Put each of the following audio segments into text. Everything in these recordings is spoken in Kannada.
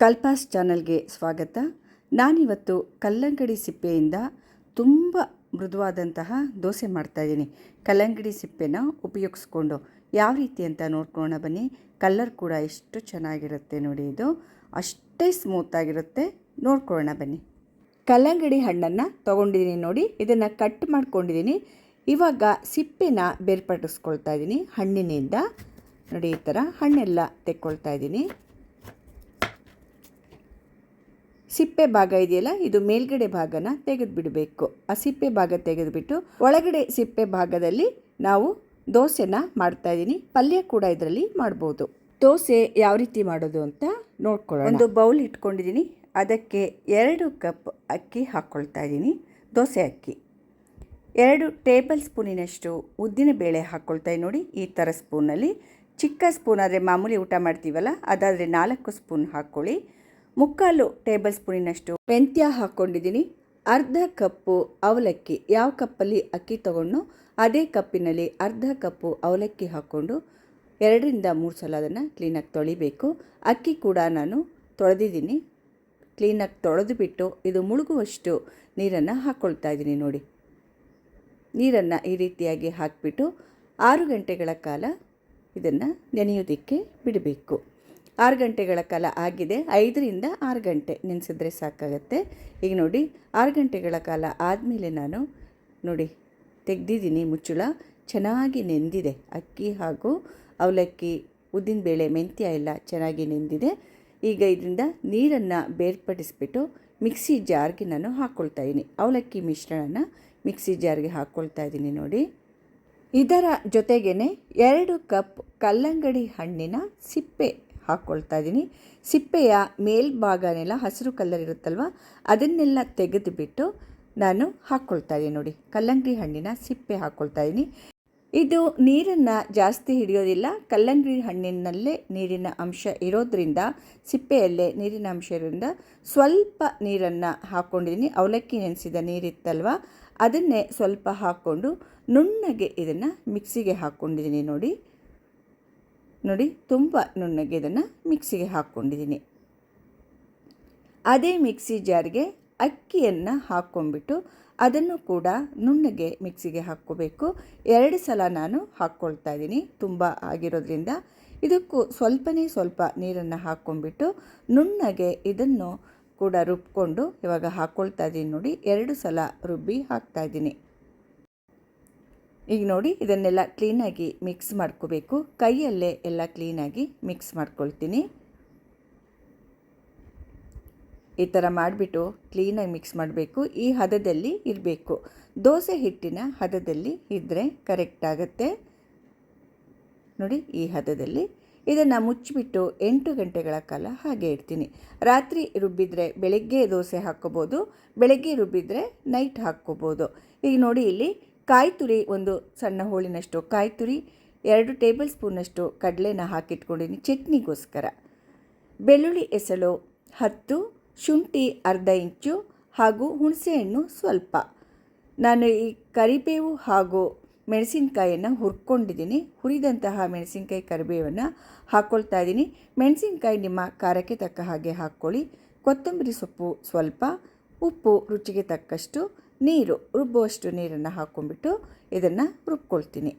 ಕಲ್ಪಾಸ್ ಚಾನಲ್ಗೆ ಸ್ವಾಗತ. ನಾನಿವತ್ತು ಕಲ್ಲಂಗಡಿ ಸಿಪ್ಪೆಯಿಂದ ತುಂಬ ಮೃದುವಾದಂತಹ ದೋಸೆ ಮಾಡ್ತಾಯಿದ್ದೀನಿ ಕಲ್ಲಂಗಡಿ ಸಿಪ್ಪೆನ ಉಪಯೋಗಿಸ್ಕೊಂಡು ಯಾವ ರೀತಿ ಅಂತ ನೋಡ್ಕೊಳ್ಳೋಣ ಬನ್ನಿ. ಕಲ್ಲರ್ ಕೂಡ ಎಷ್ಟು ಚೆನ್ನಾಗಿರುತ್ತೆ ನೋಡಿ ಇದು. ಅಷ್ಟೇ ಸ್ಮೂತಾಗಿರುತ್ತೆ ನೋಡ್ಕೊಳ್ಳೋಣ ಬನ್ನಿ. ಕಲ್ಲಂಗಡಿ ಹಣ್ಣನ್ನು ತೊಗೊಂಡಿದ್ದೀನಿ ನೋಡಿ. ಇದನ್ನು ಕಟ್ ಮಾಡ್ಕೊಂಡಿದ್ದೀನಿ. ಇವಾಗ ಸಿಪ್ಪೆನ ಬೇರ್ಪಡಿಸ್ಕೊಳ್ತಾ ಇದ್ದೀನಿ ಹಣ್ಣಿನಿಂದ. ನೋಡಿ ಈ ಥರ ಹಣ್ಣೆಲ್ಲ ತೆಕ್ಕೊಳ್ತಾ ಇದ್ದೀನಿ. ಸಿಪ್ಪೆ ಭಾಗ ಇದೆಯಲ್ಲ, ಇದು ಮೇಲ್ಗಡೆ ಭಾಗನ ತೆಗೆದುಬಿಡಬೇಕು. ಆ ಸಿಪ್ಪೆ ಭಾಗ ತೆಗೆದುಬಿಟ್ಟು ಒಳಗಡೆ ಸಿಪ್ಪೆ ಭಾಗದಲ್ಲಿ ನಾವು ದೋಸೆನ ಮಾಡ್ತಾ ಇದ್ದೀನಿ ಪಲ್ಯ ಕೂಡ ಇದರಲ್ಲಿ ಮಾಡ್ಬೋದು. ದೋಸೆ ಯಾವ ರೀತಿ ಮಾಡೋದು ಅಂತ ನೋಡ್ಕೊಳ್ಳೋಣ. ಒಂದು ಬೌಲ್ ಇಟ್ಕೊಂಡಿದ್ದೀನಿ ಅದಕ್ಕೆ ಎರಡು ಕಪ್ ಅಕ್ಕಿ ಹಾಕ್ಕೊಳ್ತಾ ಇದ್ದೀನಿ ದೋಸೆ ಅಕ್ಕಿ. ಎರಡು ಟೇಬಲ್ ಸ್ಪೂನಿನಷ್ಟು ಉದ್ದಿನ ಬೇಳೆ ಹಾಕ್ಕೊಳ್ತಾ ನೋಡಿ, ಈ ಥರ ಸ್ಪೂನಲ್ಲಿ. ಚಿಕ್ಕ ಸ್ಪೂನ್ ಆದರೆ ಮಾಮೂಲಿ ಊಟ ಮಾಡ್ತೀವಲ್ಲ, ಅದಾದರೆ ನಾಲ್ಕು ಸ್ಪೂನ್ ಹಾಕ್ಕೊಳ್ಳಿ. ಮುಕ್ಕಾಲು ಟೇಬಲ್ ಸ್ಪೂನಿನಷ್ಟು ಮೆಂತ್ಯ ಹಾಕ್ಕೊಂಡಿದ್ದೀನಿ. ಅರ್ಧ ಕಪ್ಪು ಅವಲಕ್ಕಿ, ಯಾವ ಕಪ್ಪಲ್ಲಿ ಅಕ್ಕಿ ತಗೊಂಡು ಅದೇ ಕಪ್ಪಿನಲ್ಲಿ ಅರ್ಧ ಕಪ್ಪು ಅವಲಕ್ಕಿ ಹಾಕ್ಕೊಂಡು ಎರಡರಿಂದ ಮೂರು ಸಲ ಅದನ್ನು ಕ್ಲೀನಾಗಿ ತೊಳಿಬೇಕು. ಅಕ್ಕಿ ಕೂಡ ನಾನು ತೊಳೆದಿದ್ದೀನಿ. ಕ್ಲೀನಾಗಿ ತೊಳೆದು ಬಿಟ್ಟು ಇದು ಮುಳುಗುವಷ್ಟು ನೀರನ್ನು ಹಾಕ್ಕೊಳ್ತಾ ಇದ್ದೀನಿ ನೋಡಿ. ನೀರನ್ನು ಈ ರೀತಿಯಾಗಿ ಹಾಕಿಬಿಟ್ಟು ಆರು ಗಂಟೆಗಳ ಕಾಲ ಇದನ್ನು ನೆನೆಯೋದಕ್ಕೆ ಬಿಡಬೇಕು. ಆರು ಗಂಟೆಗಳ ಕಾಲ ಆಗಿದೆ. ಐದರಿಂದ ಆರು ಗಂಟೆ ನೆನೆಸಿದ್ರೆ ಸಾಕಾಗತ್ತೆ. ಈಗ ನೋಡಿ, ಆರು ಗಂಟೆಗಳ ಕಾಲ ಆದಮೇಲೆ ನಾನು ನೋಡಿ ತೆಗೆದಿದ್ದೀನಿ ಮುಚ್ಚುಳ. ಚೆನ್ನಾಗಿ ನೆಂದಿದೆ. ಅಕ್ಕಿ ಹಾಗೂ ಅವಲಕ್ಕಿ ಉದ್ದಿನಬೇಳೆ ಮೆಂತ್ಯ ಎಲ್ಲ ಚೆನ್ನಾಗಿ ನೆಂದಿದೆ. ಈಗ ಇದರಿಂದ ನೀರನ್ನು ಬೇರ್ಪಡಿಸ್ಬಿಟ್ಟು ಮಿಕ್ಸಿ ಜಾರ್ಗೆ ನಾನು ಹಾಕ್ಕೊಳ್ತಾ ಇದ್ದೀನಿ. ಅವಲಕ್ಕಿ ಮಿಶ್ರಣನ ಮಿಕ್ಸಿ ಜಾರ್ಗೆ ಹಾಕ್ಕೊಳ್ತಾ ಇದ್ದೀನಿ ನೋಡಿ. ಇದರ ಜೊತೆಗೇ ಎರಡು ಕಪ್ ಕಲ್ಲಂಗಡಿ ಹಣ್ಣಿನ ಸಿಪ್ಪೆ ಹಾಕ್ಕೊಳ್ತಾ ಇದ್ದೀನಿ. ಸಿಪ್ಪೆಯ ಮೇಲ್ಭಾಗನೆಲ್ಲ ಹಸಿರು ಕಲ್ಲರ್ ಇರುತ್ತಲ್ವ? ಅದನ್ನೆಲ್ಲ ತೆಗೆದುಬಿಟ್ಟು ನಾನು ಹಾಕ್ಕೊಳ್ತಾ ಇದ್ದೀನಿ ನೋಡಿ. ಕಲ್ಲಂಗಡಿ ಹಣ್ಣಿನ ಸಿಪ್ಪೆ ಹಾಕ್ಕೊಳ್ತಾ ಇದ್ದೀನಿ. ಇದು ನೀರನ್ನು ಜಾಸ್ತಿ ಹಿಡಿಯೋದಿಲ್ಲ. ಕಲ್ಲಂಗಡಿ ಹಣ್ಣಿನಲ್ಲೇ ನೀರಿನ ಅಂಶ ಇರೋದ್ರಿಂದ, ಸಿಪ್ಪೆಯಲ್ಲೇ ನೀರಿನ ಅಂಶ ಇರೋದ್ರಿಂದ ಸ್ವಲ್ಪ ನೀರನ್ನು ಹಾಕ್ಕೊಂಡಿದ್ದೀನಿ. ಅವಲಕ್ಕಿ ನೆನೆಸಿದ ನೀರಿತ್ತಲ್ವ? ಅದನ್ನೇ ಸ್ವಲ್ಪ ಹಾಕ್ಕೊಂಡು ನುಣ್ಣಗೆ ಇದನ್ನು ಮಿಕ್ಸಿಗೆ ಹಾಕ್ಕೊಂಡಿದ್ದೀನಿ ನೋಡಿ. ನೋಡಿ, ತುಂಬ ನುಣ್ಣಗೆ ಇದನ್ನು ಮಿಕ್ಸಿಗೆ ಹಾಕ್ಕೊಂಡಿದ್ದೀನಿ. ಅದೇ ಮಿಕ್ಸಿ ಜಾರ್ಗೆ ಅಕ್ಕಿಯನ್ನು ಹಾಕ್ಕೊಂಡ್ಬಿಟ್ಟು ಅದನ್ನು ಕೂಡ ನುಣ್ಣಗೆ ಮಿಕ್ಸಿಗೆ ಹಾಕ್ಕೋಬೇಕು. ಎರಡು ಸಲ ನಾನು ಹಾಕ್ಕೊಳ್ತಾ ಇದ್ದೀನಿ, ತುಂಬ ಆಗಿರೋದ್ರಿಂದ. ಇದಕ್ಕೂ ಸ್ವಲ್ಪನೇ ಸ್ವಲ್ಪ ನೀರನ್ನು ಹಾಕ್ಕೊಂಡ್ಬಿಟ್ಟು ನುಣ್ಣಗೆ ಇದನ್ನು ಕೂಡ ರುಬ್ಕೊಂಡು ಇವಾಗ ಹಾಕ್ಕೊಳ್ತಾ ಇದ್ದೀನಿ ನೋಡಿ, ಎರಡು ಸಲ ರುಬ್ಬಿ ಹಾಕ್ತಾ ಇದ್ದೀನಿ. ಈಗ ನೋಡಿ, ಇದನ್ನೆಲ್ಲ ಕ್ಲೀನಾಗಿ ಮಿಕ್ಸ್ ಮಾಡ್ಕೋಬೇಕು. ಕೈಯಲ್ಲೇ ಎಲ್ಲ ಕ್ಲೀನಾಗಿ ಮಿಕ್ಸ್ ಮಾಡ್ಕೊಳ್ತೀನಿ. ಈ ಥರ ಮಾಡಿಬಿಟ್ಟು ಕ್ಲೀನಾಗಿ ಮಿಕ್ಸ್ ಮಾಡಬೇಕು. ಈ ಹದದಲ್ಲಿ ಇರಬೇಕು. ದೋಸೆ ಹಿಟ್ಟಿನ ಹದದಲ್ಲಿ ಇದ್ದರೆ ಕರೆಕ್ಟ್ ಆಗುತ್ತೆ. ನೋಡಿ, ಈ ಹದದಲ್ಲಿ. ಇದನ್ನು ಮುಚ್ಚಿಬಿಟ್ಟು ಎಂಟು ಗಂಟೆಗಳ ಕಾಲ ಹಾಗೆ ಇಡ್ತೀನಿ. ರಾತ್ರಿ ರುಬ್ಬಿದರೆ ಬೆಳಗ್ಗೆ ದೋಸೆ ಹಾಕ್ಕೋಬೋದು, ಬೆಳಗ್ಗೆ ರುಬ್ಬಿದರೆ ನೈಟ್ ಹಾಕ್ಕೋಬೋದು. ಈಗ ನೋಡಿ ಇಲ್ಲಿ ಕಾಯಿ ತುರಿ ಒಂದು ಸಣ್ಣ ಹೋಳಿನಷ್ಟು ಕಾಯಿ ತುರಿ ಎರಡು ಟೇಬಲ್ ಸ್ಪೂನಷ್ಟು ಕಡಲೆನ ಹಾಕಿಟ್ಕೊಂಡಿನಿ ಚಟ್ನಿಗೋಸ್ಕರ. ಬೆಳ್ಳುಳ್ಳಿ ಎಸಳು ಹತ್ತು, ಶುಂಠಿ ಅರ್ಧ ಇಂಚು ಹಾಗೂ ಹುಣಸೆಹಣ್ಣು ಸ್ವಲ್ಪ. ನಾನು ಈ ಕರಿಬೇವು ಹಾಗೂ ಮೆಣಸಿನಕಾಯಿಯನ್ನು ಹುರ್ಕೊಂಡಿದ್ದೀನಿ ಹುರಿದಂತಹ ಮೆಣಸಿನಕಾಯಿ ಕರಿಬೇವನ್ನು ಹಾಕ್ಕೊಳ್ತಾ ಇದ್ದೀನಿ ಮೆಣಸಿನಕಾಯಿ ನಿಮ್ಮ ಖಾರಕ್ಕೆ ತಕ್ಕ ಹಾಗೆ ಹಾಕ್ಕೊಳ್ಳಿ. ಕೊತ್ತಂಬರಿ ಸೊಪ್ಪು ಸ್ವಲ್ಪ, ಉಪ್ಪು ರುಚಿಗೆ ತಕ್ಕಷ್ಟು ನೀರು ರುಬ್ಬುವಷ್ಟು ನೀರನ್ನು ಹಾಕ್ಕೊಂಡ್ಬಿಟ್ಟು ಇದನ್ನು ರುಬ್ಕೊಳ್ತೀನಿ.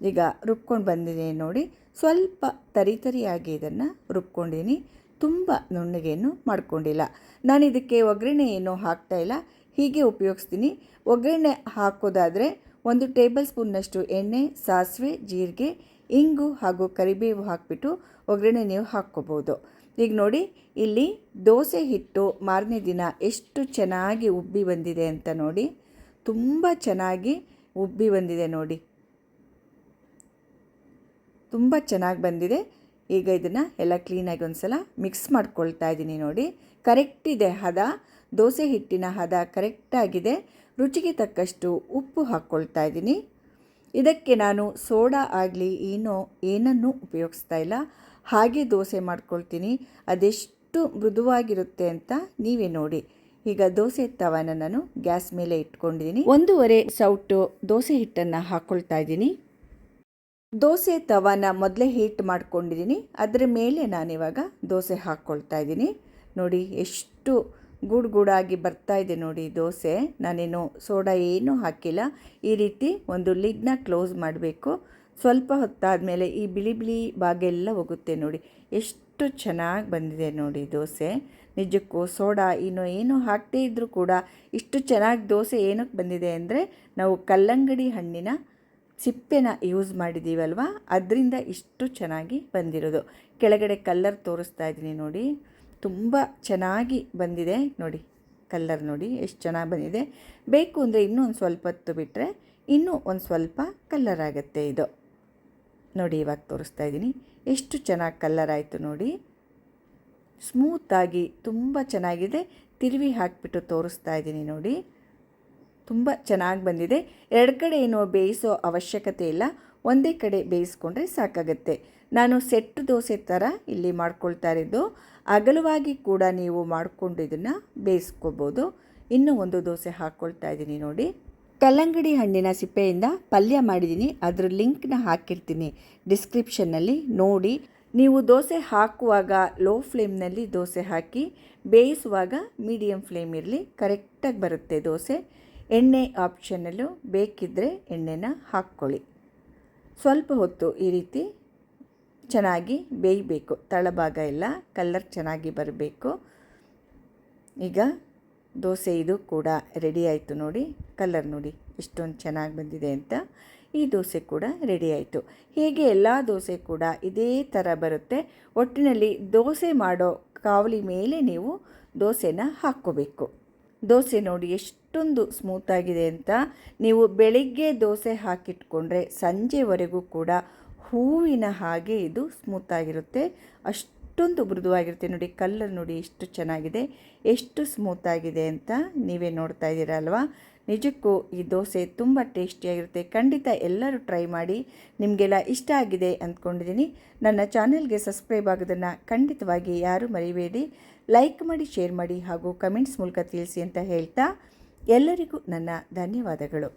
ಈಗ ರುಬ್ಕೊಂಡು ಬಂದಿದೆ ನೋಡಿ, ಸ್ವಲ್ಪ ತರಿ ತರಿಯಾಗಿ ಇದನ್ನು ರುಬ್ಕೊಂಡಿದ್ದೀನಿ. ತುಂಬ ನುಣ್ಣಗೇನು ಮಾಡ್ಕೊಂಡಿಲ್ಲ. ನಾನು ಇದಕ್ಕೆ ಒಗ್ಗರಣೆ ಏನೂ ಹಾಕ್ತಾಯಿಲ್ಲ ಹೀಗೆ ಉಪಯೋಗಿಸ್ತೀನಿ. ಒಗ್ಗರಣೆ ಹಾಕೋದಾದರೆ ಒಂದು ಟೇಬಲ್ ಸ್ಪೂನ್ನಷ್ಟು ಎಣ್ಣೆ, ಸಾಸಿವೆ, ಜೀರಿಗೆ, ಇಂಗು ಹಾಗೂ ಕರಿಬೇವು ಹಾಕಿಬಿಟ್ಟು ಒಗ್ಗರಣೆ ನೀವು ಹಾಕ್ಕೋಬೋದು. ಈಗ ನೋಡಿ, ಇಲ್ಲಿ ದೋಸೆ ಹಿಟ್ಟು ಮಾರನೇ ದಿನ ಎಷ್ಟು ಚೆನ್ನಾಗಿ ಉಬ್ಬಿ ಬಂದಿದೆ ಅಂತ ನೋಡಿ. ತುಂಬ ಚೆನ್ನಾಗಿ ಉಬ್ಬಿ ಬಂದಿದೆ ನೋಡಿ. ತುಂಬ ಚೆನ್ನಾಗಿ ಬಂದಿದೆ. ಈಗ ಇದನ್ನು ಎಲ್ಲ ಕ್ಲೀನಾಗಿ ಒಂದು ಸಲ ಮಿಕ್ಸ್ ಮಾಡ್ಕೊಳ್ತಾ ಇದ್ದೀನಿ ನೋಡಿ. ಕರೆಕ್ಟ್ ಇದೆ ಹದ. ದೋಸೆ ಹಿಟ್ಟಿನ ಹದ ಕರೆಕ್ಟಾಗಿದೆ ರುಚಿಗೆ ತಕ್ಕಷ್ಟು ಉಪ್ಪು ಹಾಕ್ಕೊಳ್ತಾ ಇದ್ದೀನಿ. ಇದಕ್ಕೆ ನಾನು ಸೋಡಾ ಆಗಲಿ, ಏನೋ, ಏನನ್ನೂ ಉಪಯೋಗಿಸ್ತಾ ಇಲ್ಲ. ಹಾಗೆ ದೋಸೆ ಮಾಡ್ಕೊಳ್ತೀನಿ. ಅದೆಷ್ಟು ಮೃದುವಾಗಿರುತ್ತೆ ಅಂತ ನೀವೇ ನೋಡಿ. ಈಗ ದೋಸೆ ತವನ ನಾನು ಗ್ಯಾಸ್ ಮೇಲೆ ಇಟ್ಕೊಂಡಿದ್ದೀನಿ. ಒಂದೂವರೆ ಸೌಟು ದೋಸೆ ಹಿಟ್ಟನ್ನು ಹಾಕ್ಕೊಳ್ತಾ ಇದ್ದೀನಿ. ದೋಸೆ ತವಾನ ಮೊದಲೇ ಹೀಟ್ ಮಾಡ್ಕೊಂಡಿದ್ದೀನಿ. ಅದರ ಮೇಲೆ ನಾನಿವಾಗ ದೋಸೆ ಹಾಕ್ಕೊಳ್ತಾ ಇದ್ದೀನಿ. ನೋಡಿ ಎಷ್ಟು ಗೂಡು ಗೂಡಾಗಿ ಬರ್ತಾ ಇದೆ ನೋಡಿ ದೋಸೆ. ನಾನೇನು ಸೋಡಾ ಏನೂ ಹಾಕಿಲ್ಲ. ಈ ರೀತಿ ಒಂದು ಲಿಡ್ನ ಕ್ಲೋಸ್ ಮಾಡಬೇಕು. ಸ್ವಲ್ಪ ಹೊತ್ತಾದಮೇಲೆ ಈ ಬಿಳಿ ಬಿಳಿ ಭಾಗೆಲ್ಲ ಹೋಗುತ್ತೆ ನೋಡಿ. ಎಷ್ಟು ಚೆನ್ನಾಗಿ ಬಂದಿದೆ ನೋಡಿ ದೋಸೆ. ನಿಜಕ್ಕೂ ಸೋಡಾ, ಇನ್ನು ಏನು ಹಾಕದೇ ಇದ್ದರೂ ಕೂಡ ಇಷ್ಟು ಚೆನ್ನಾಗಿ ದೋಸೆ ಏನಕ್ಕೆ ಬಂದಿದೆ ಅಂದರೆ ನಾವು ಕಲ್ಲಂಗಡಿ ಹಣ್ಣಿನ ಸಿಪ್ಪೆನ ಯೂಸ್ ಮಾಡಿದ್ದೀವಲ್ವ? ಅದರಿಂದ ಇಷ್ಟು ಚೆನ್ನಾಗಿ ಬಂದಿರೋದು. ಕೆಳಗಡೆ ಕಲ್ಲರ್ ತೋರಿಸ್ತಾ ಇದ್ದೀನಿ ನೋಡಿ. ತುಂಬ ಚೆನ್ನಾಗಿ ಬಂದಿದೆ ನೋಡಿ. ಕಲ್ಲರ್ ನೋಡಿ ಎಷ್ಟು ಚೆನ್ನಾಗಿ ಬಂದಿದೆ. ಬೇಕು ಅಂದರೆ ಇನ್ನೂ ಒಂದು ಸ್ವಲ್ಪ ಹೊತ್ತು ಬಿಟ್ಟರೆ ಇನ್ನೂ ಒಂದು ಸ್ವಲ್ಪ ಕಲ್ಲರ್ ಆಗುತ್ತೆ ಇದು. ನೋಡಿ, ಇವಾಗ ತೋರಿಸ್ತಾ ಇದ್ದೀನಿ. ಎಷ್ಟು ಚೆನ್ನಾಗಿ ಕಲ್ಲರ್ ಆಯಿತು ನೋಡಿ. ಸ್ಮೂತಾಗಿ ತುಂಬ ಚೆನ್ನಾಗಿದೆ. ತಿರುವಿ ಹಾಕಿಬಿಟ್ಟು ತೋರಿಸ್ತಾ ಇದ್ದೀನಿ ನೋಡಿ. ತುಂಬ ಚೆನ್ನಾಗಿ ಬಂದಿದೆ. ಎರಡು ಕಡೆ ಏನೋ ಬೇಯಿಸೋ ಅವಶ್ಯಕತೆ ಇಲ್ಲ. ಒಂದೇ ಕಡೆ ಬೇಯಿಸ್ಕೊಂಡ್ರೆ ಸಾಕಾಗುತ್ತೆ. ನಾನು ಸೆಟ್ಟು ದೋಸೆ ಥರ ಇಲ್ಲಿ ಮಾಡ್ಕೊಳ್ತಾ ಇರೋದು. ಅಗಲವಾಗಿ ಕೂಡ ನೀವು ಮಾಡಿಕೊಂಡು ಇದನ್ನು ಬೇಯಿಸ್ಕೋಬೋದು. ಇನ್ನೂ ಒಂದು ದೋಸೆ ಹಾಕ್ಕೊಳ್ತಾ ಇದ್ದೀನಿ ನೋಡಿ. ಕಲ್ಲಂಗಡಿ ಹಣ್ಣಿನ ಸಿಪ್ಪೆಯಿಂದ ಪಲ್ಯ ಮಾಡಿದ್ದೀನಿ. ಅದ್ರ ಲಿಂಕ್ನ ಹಾಕಿರ್ತೀನಿ. ಡಿಸ್ಕ್ರಿಪ್ಷನ್ನಲ್ಲಿ ನೋಡಿ. ನೀವು ದೋಸೆ ಹಾಕುವಾಗ ಲೋ ಫ್ಲೇಮ್ನಲ್ಲಿ ದೋಸೆ ಹಾಕಿ, ಬೇಯಿಸುವಾಗ ಮೀಡಿಯಮ್ ಫ್ಲೇಮ್ ಇರಲಿ, ಕರೆಕ್ಟಾಗಿ ಬರುತ್ತೆ ದೋಸೆ. ಎಣ್ಣೆ ಆಪ್ಷನಲ್ಲೂ ಬೇಕಿದ್ದರೆ ಎಣ್ಣೆನ ಹಾಕ್ಕೊಳ್ಳಿ. ಸ್ವಲ್ಪ ಹೊತ್ತು ಈ ರೀತಿ ಚೆನ್ನಾಗಿ ಬೇಯಬೇಕು. ತಳಭಾಗ ಎಲ್ಲ ಕಲ್ಲರ್ ಚೆನ್ನಾಗಿ ಬರಬೇಕು. ಈಗ ದೋಸೆ ಇದು ಕೂಡ ರೆಡಿ ಆಯಿತು ನೋಡಿ ಕಲರ್ ನೋಡಿ ಇಷ್ಟೊಂದು ಚೆನ್ನಾಗಿ ಬಂದಿದೆ ಅಂತ. ಈ ದೋಸೆ ಕೂಡ ರೆಡಿ ಆಯಿತು. ಹೀಗೆ ಎಲ್ಲ ದೋಸೆ ಕೂಡ ಇದೇ ಥರ ಬರುತ್ತೆ, ಒಟ್ಟಿನಲ್ಲಿ ದೋಸೆ ಮಾಡೋ ಕಾವಲಿ ಮೇಲೆ ನೀವು ದೋಸೆನ ಹಾಕ್ಕೋಬೇಕು. ದೋಸೆ ನೋಡಿ ಎಷ್ಟೊಂದು ಸ್ಮೂತಾಗಿದೆ ಅಂತ. ನೀವು ಬೆಳಿಗ್ಗೆ ದೋಸೆ ಹಾಕಿಟ್ಕೊಂಡ್ರೆ ಸಂಜೆವರೆಗೂ ಕೂಡ ಹೂವಿನ ಹಾಗೆ ಇದು ಸ್ಮೂತಾಗಿರುತ್ತೆ ಅಷ್ಟೊಂದು ಮೃದುವಾಗಿರುತ್ತೆ ನೋಡಿ, ಕಲ್ಲರ್ ನೋಡಿ ಎಷ್ಟು ಚೆನ್ನಾಗಿದೆ, ಎಷ್ಟು ಸ್ಮೂತ್ ಆಗಿದೆ ಅಂತ ನೀವೇ ನೋಡ್ತಾ ಇದ್ದೀರಲ್ವಾ? ನಿಜಕ್ಕೂ ಈ ದೋಸೆ ತುಂಬ ಟೇಸ್ಟಿಯಾಗಿರುತ್ತೆ ಖಂಡಿತ ಎಲ್ಲರೂ ಟ್ರೈ ಮಾಡಿ, ನಿಮಗೆಲ್ಲ ಇಷ್ಟ ಆಗಿದೆ ಅಂದ್ಕೊಂಡಿದ್ದೀನಿ. ನನ್ನ ಚಾನೆಲ್ಗೆ ಸಬ್ಸ್ಕ್ರೈಬ್ ಆಗೋದನ್ನು ಖಂಡಿತವಾಗಿ ಯಾರೂ ಮರಿಬೇಡಿ. ಲೈಕ್ ಮಾಡಿ ಶೇರ್ ಮಾಡಿ ಹಾಗೂ ಕಮೆಂಟ್ಸ್ ಮೂಲಕ ತಿಳಿಸಿ ಅಂತ ಹೇಳ್ತಾ ಎಲ್ಲರಿಗೂ ನನ್ನ ಧನ್ಯವಾದಗಳು.